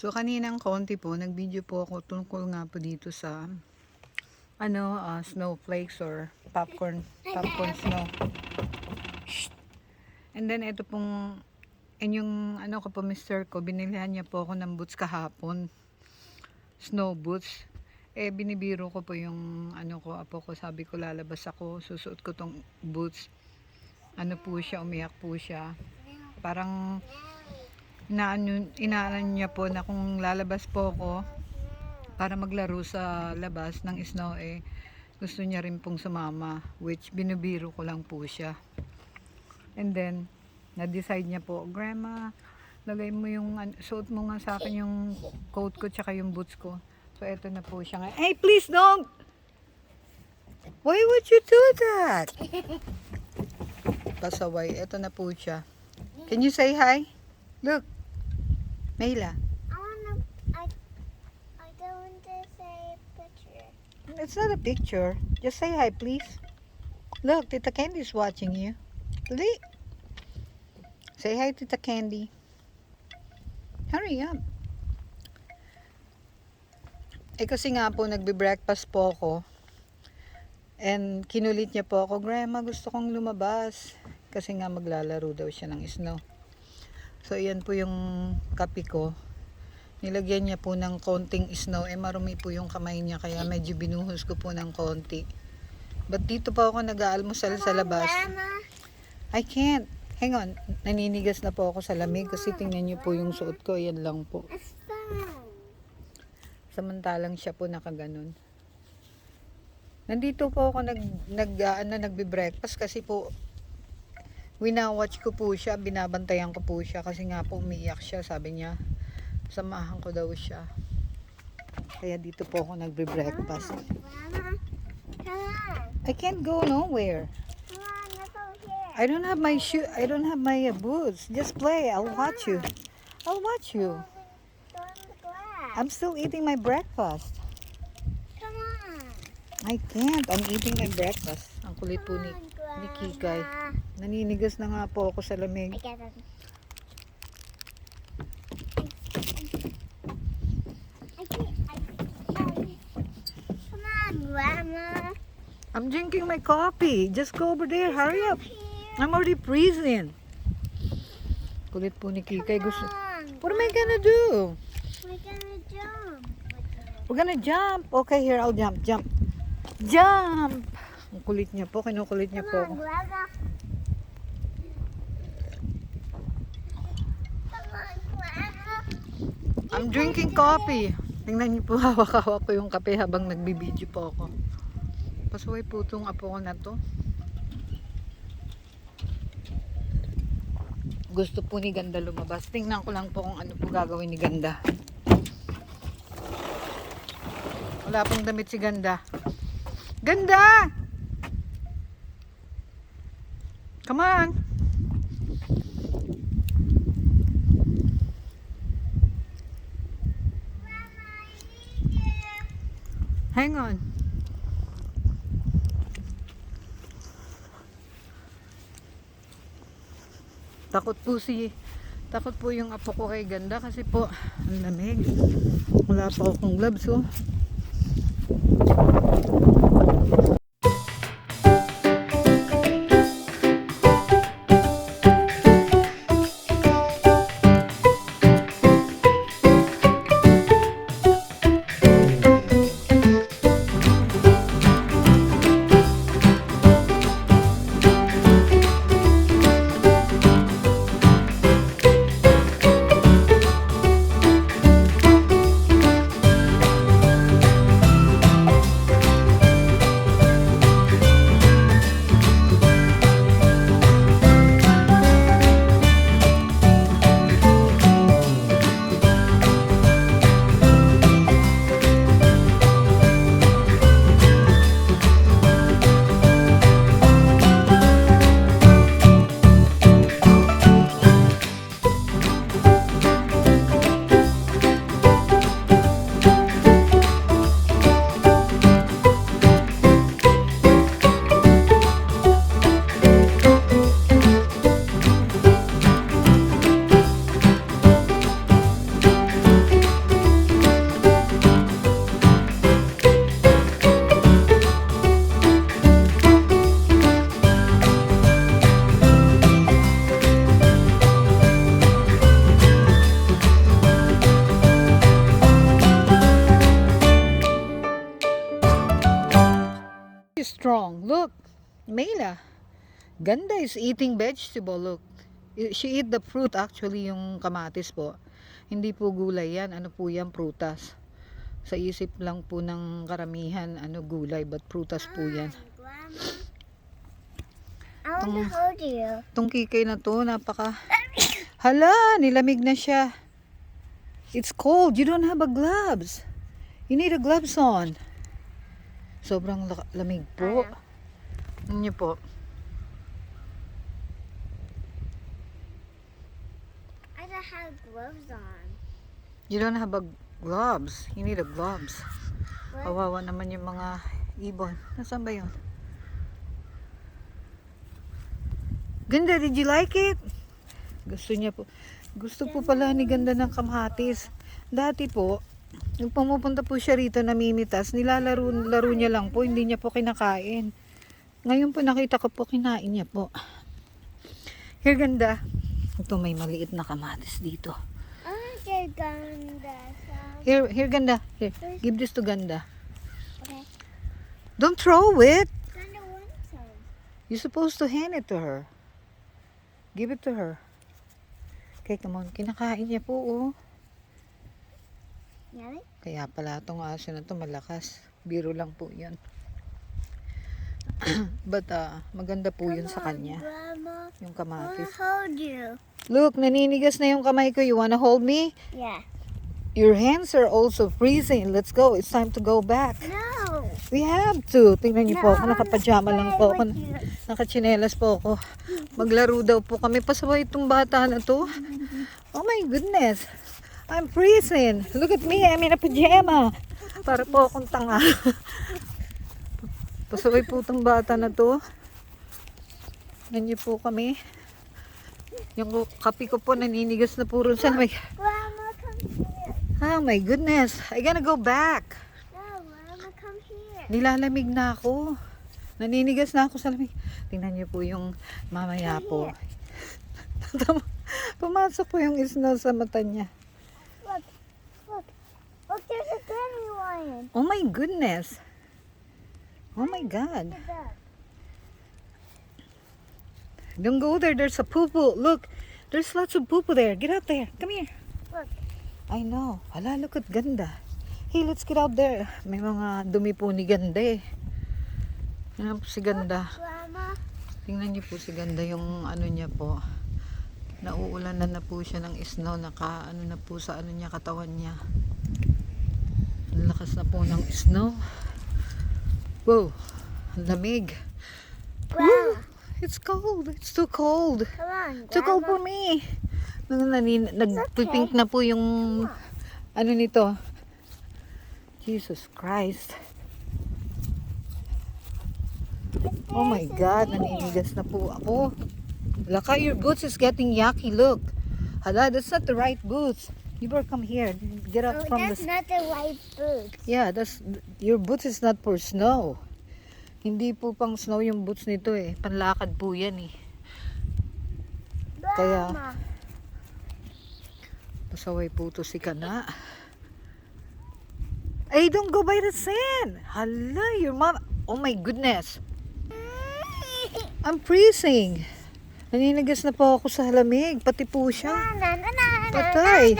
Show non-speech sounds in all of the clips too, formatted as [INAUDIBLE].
So, kaninang konti po, nag-video po ako tungkol nga po dito sa ano, ah, snowflakes or popcorn, popcorn snow. And then, ito pong, and yung ano ko po, mister ko, binilihan niya po ako ng boots kahapon. Snow boots. Eh, binibiro ko po yung ano ko, apo ko, sabi ko lalabas ako, susuot ko tong boots. Ano po siya, umiyak po siya. Parang, inaano, inaanan niya po na kung lalabas po ako para maglaro sa labas ng snow eh gusto niya rin pong sumama which binubiro ko lang po siya. And then na-decide niya po grandma lagay mo yung suot mo nga sa akin yung coat ko tsaka yung boots ko. So eto na po siya nga hey please don't why would you do that? [LAUGHS] Pasaway. Eto na po siya. Can you say hi? Look Mayla I wanna. I. I don't want to say picture. It's not a picture. Just say hi, please. Look, Tita Candy's watching you. Dali. Say hi, Tita Candy. Hurry up. Eh kasi nga po, nagbe-breakfast po ako. And kinulit niya po ako, Grandma, gusto kong lumabas. Kasi nga maglalaro daw siya ng snow. So, yan po yung kape ko. Nilagyan niya po ng konting snow. Eh, marumi po yung kamay niya. Kaya medyo binuhos ko po ng konti. But dito pa ako nag-aalmusal sa labas. I can't. Hang on. Naninigas na po ako sa lamig. Kasi tingnan niyo po yung suot ko. Yan lang po. Samantalang siya po nakaganon. Nandito po ako nag, nag ah, ano, nagbe-breakfast kasi po winawatch ko po siya, binabantayan ko po siya kasi nga po umiiyak siya, sabi niya samahan ko daw siya. Kaya dito po ako nagbe-breakfast. I can't go nowhere. I don't have my shoe, I don't have my boots. Just play, I'll watch you. I'll watch you. I'm still eating my breakfast. Come on. I can't, I'm eating my breakfast. Ang kulit po ni, ni Kikay. Naninigas na nga po ako sa lamig. Come on, Grandma. I'm drinking my coffee. Just go over there. Hurry up. I'm already freezing. Kulit po ni Kikay. Gusto. What am I gonna do? We're gonna jump. We're gonna jump. Okay, here. I'll jump. Jump. Jump! Ang kulit niya po. Kinukulit niya po. Come on, Grandma. Come on, Grandma. I'm drinking coffee. Tingnan niyo po. [LAUGHS] Hawak-hawak ko yung kape habang nagbibideo po ako. Pasuway po itong apo ko na to. Gusto po ni Ganda lumabas. Tingnan ko lang po kung ano po gagawin ni Ganda. Wala pong damit si Ganda. Ganda! Come on! Hang on. Takot po si takot po yung apo ko kay ganda kasi po ang lamig. Wala pa akong gloves oh. Strong. Look, Mela. Ganda is eating vegetable. Look. She eat the fruit actually yung kamatis po. Hindi po gulay yan. Ano po yan? Prutas. Sa isip lang po ng karamihan, ano gulay, but prutas po yan. Grandma. I want to hold you. Itong kikay na to, napaka... Hala, nilamig na siya. It's cold. You don't have a gloves. You need a gloves on. Sobrang la- lamig po. Ano niyo po? I don't have gloves on. You don't have a gloves. You need a gloves. What? Kawawa naman yung mga ibon. Nasaan ba yun? Ganda, did you like it? Gusto niya po. Gusto po pala ni ganda ng kamatis. Dati po, nung pumupunta po siya rito namimitas, nilalaro laro niya lang po, hindi niya po kinakain. Ngayon po nakita ko po kinain niya po. Here ganda. Ito may maliit na kamatis dito. Want to ganda. Here, here ganda. Here, give this to ganda. Okay. Don't throw it. Ganda wants some. You're supposed to hand it to her. Give it to her. Okay, come on. Kinakain niya po, oh. Kaya pala itong aso na to malakas. Biro lang po yun. [CLEARS THROAT] But, ah, maganda po yun sa kanya. Grandma. Yung kamatis. hold you. Look, naninigas na yung kamay ko. You wanna hold me? Yeah. Your hands are also freezing. Let's go. It's time to go back. No. We have to. Tingnan niyo po ako. No, I wanna Nakapajama lang po ako. Nakachinelas po ako. Maglaro daw po kami. Pasaway itong bata na to. Oh my goodness. I'm freezing. Look at me. I'm in a pajama. Para po akong tanga. Pasaway po itong bata na to. Nandiyo po kami. Yung kape ko po naninigas na puro sa may... Oh my goodness. I gotta go back. No, Grandma, come here. Nilalamig na ako. Naninigas na ako sa lamig. Tingnan niyo po yung mamaya po. [LAUGHS] Pumasok po yung snow sa mata niya. Look, look, look. There's a dandelion. Oh my goodness. Oh my God. Don't go there. There's a poo-poo. Look. There's lots of poo-poo there. Get out there. Come here. Look. I know. Hala, look at ganda. Hey, let's get out there. May mga dumi po ni ganda eh. Yan po si ganda. Tingnan niyo po si ganda yung ano niya po. Nauulan na na po siya ng snow. Naka ano na po sa ano niya katawan niya. Ang lakas na po ng snow. Wow. Ang lamig. Grandma. It's cold. It's too cold. Come on, Too cold for me. Nang nanin, nagpipink na po yung ano nito. Jesus Christ. Oh my God, naninigas na po ako. Laka, your boots is getting yucky. Look. Hala, that's not the right boots. You better come here. Get up Oh, from that's the... not the right food. Yeah, that's... Your boots is not for snow. Hindi po pang snow yung boots nito eh. Panlakad po yan eh. Kaya- Grandma. Pasaway po to si Kana. Ay, don't go by the sand. Hala, your mom... Oh my goodness. I'm freezing. Naninigas na po ako sa lamig. Pati po siya. Patay.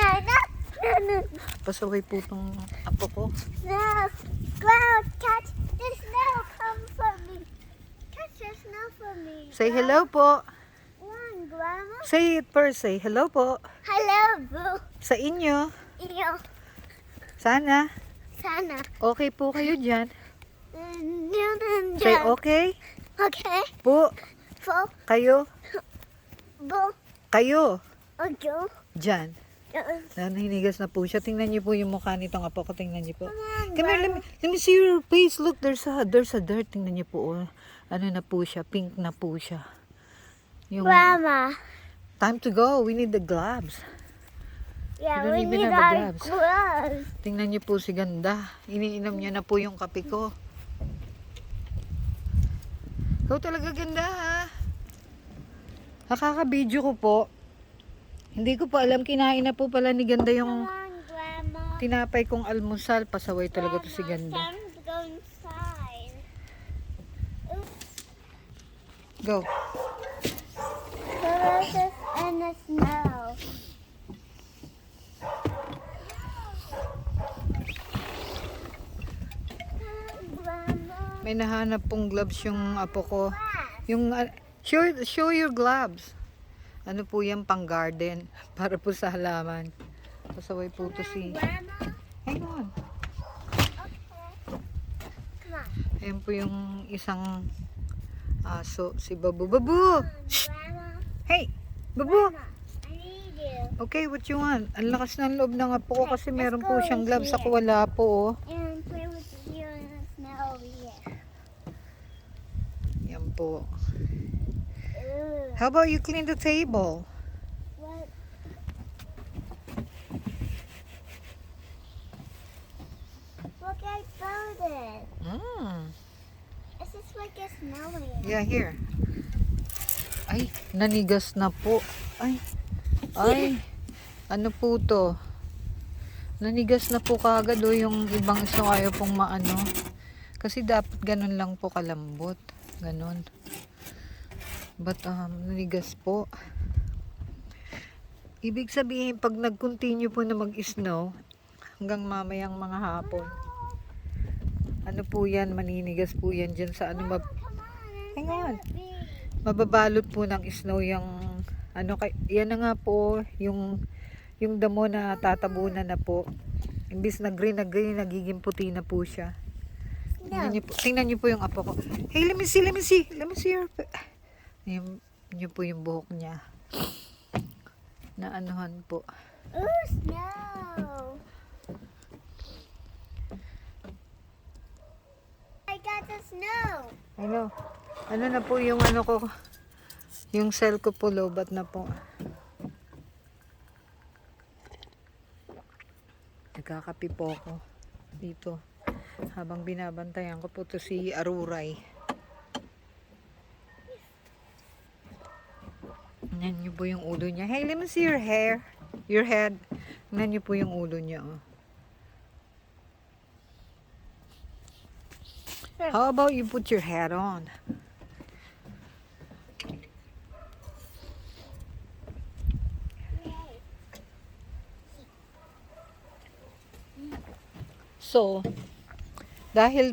Pasaway po tong apo ko. No. Grandma, catch the snow. Come for me. Catch the snow for me. Say hello po. Come on, Grandma. Say it first. Say hello po. Hello, boo. Sa inyo. Iyo. Sana. Sana. Okay po kayo dyan. Say okay Okay. po. Fo. Kayo. Bo. Kayo. Ojo. Dyan. Uh, Naninigas na po siya. Tingnan niyo po yung mukha nitong apo ko. Tingnan niyo po. Come on, Come here, let me, let me see your face. Look, there's a, there's a dirt. Tingnan niyo po. Oh. Ano na po siya. Pink na po siya. Yung Grandma. time to go. We need the gloves. Yeah, we need our gloves. gloves. Tingnan niyo po si ganda. Iniinom niya na po yung kape ko. Ikaw talaga ganda ha. Nakaka-video ko po. Hindi ko pa alam kinain na po pala ni ganda yung on, tinapay kong almusal. Pasaway talaga to si ganda. Go the snow. Grandma. May nahanap pong gloves yung apo ko. Yung, uh, show, show your gloves. Ano po yan, pang garden. [LAUGHS] Para po sa halaman. Pasaway po to si... Hang on. Ayan po yung isang aso, si Babu. Babu! Hey! Babu! Okay, what you want? Ang lakas ng loob ng apo ko kasi meron po siyang gloves. Ako wala po, oh. And play with you in the snow over here. Yan po. Ooh. How about you clean the table? What? Look, I found it. Mm. Is this like a snowy? Yeah, here. Ay, nanigas na po. Ay, ay, [LAUGHS] ano po to? Nanigas na po kagad o yung ibang isa ayaw pong maano. Kasi dapat ganun lang po kalambot. Ganun. But, um, nanigas po. Ibig sabihin, pag nag-continue po na mag-snow, hanggang mamayang mga hapon, ano po yan, maninigas po yan dyan sa ano, mab-. Hang on. Mababalot po ng snow yung ano kay yan na nga po yung yung damo na tatabunan na po imbis na green na green nagiging puti na po siya tingnan niyo po, tingnan niyo po yung apo ko hey let me see let me see let me see your yung, niyo po yung buhok niya. Na anuhan po. Ooh, snow. I got the snow. ano? Ano na po yung ano ko? Yung cell ko po lobat na po. Nagkakapi po ako dito. Habang binabantayan ko po to si Aruray Tingnan niyo po yung ulo niya. Hey, let me see your hair. Your head. Tingnan niyo po yung ulo niya. Oh. How about you put your hat on? So, dahil